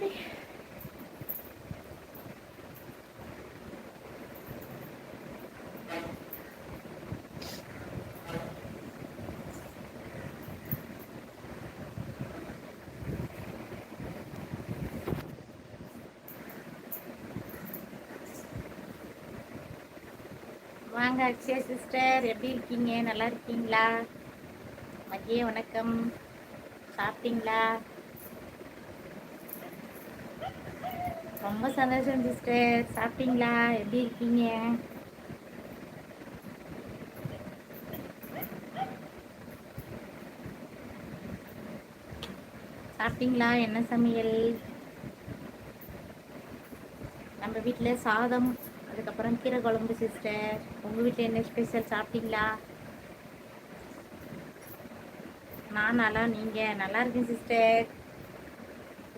மாதிரி வாங்க அக்ஷய சிஸ்டர். எப்படி இருக்கீங்க? நல்லா இருக்கீங்களா? மதிய வணக்கம். சாப்பிட்டீங்களா? ரொம்ப சந்தோஷம் சிஸ்டர். சாப்பிட்டீங்களா? எப்படி இருக்கீங்க? சாப்பிட்டீங்களா? என்ன சமையல்? நம்ம வீட்டில் சாதம் அதுக்கப்புறம் கீரை குழம்பு சிஸ்டர். உங்கள் வீட்டில் என்ன ஸ்பெஷல் சாப்பிட்டீங்களா? நான் நல்லா நீங்கள் நல்லா இருக்கேன் சிஸ்டர்.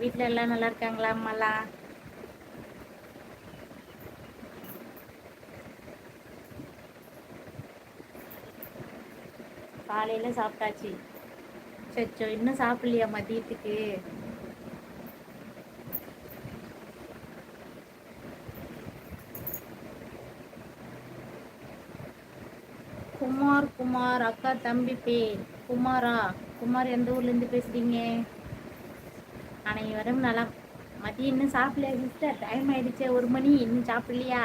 வீட்டில் எல்லாம் நல்லா இருக்காங்களா? அம்மாலாம்? காலையில் சாப்பிட்டாச்சு. சச்சோ இன்னும் சாப்பிடலையா மதியத்துக்கு? குமார் குமார் அக்கா தம்பி பேர் குமாரா? குமார் எந்த ஊர்லேருந்து பேசுகிறீங்க அனைவரும் நலம். மதியம் இன்னும் சாப்பிடலையா சிஸ்டர் டைம் ஆயிடுச்சு ஒரு மணி. இன்னும் சாப்பிடலையா?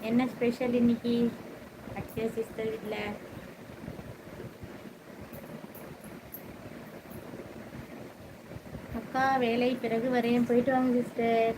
என்ன ஸ்பெஷல் இன்னைக்கு? என் சிஸ்டர் வீட்டில் அக்கா வேலை பிறகு வரேன். போயிட்டு வாங்க சிஸ்டர்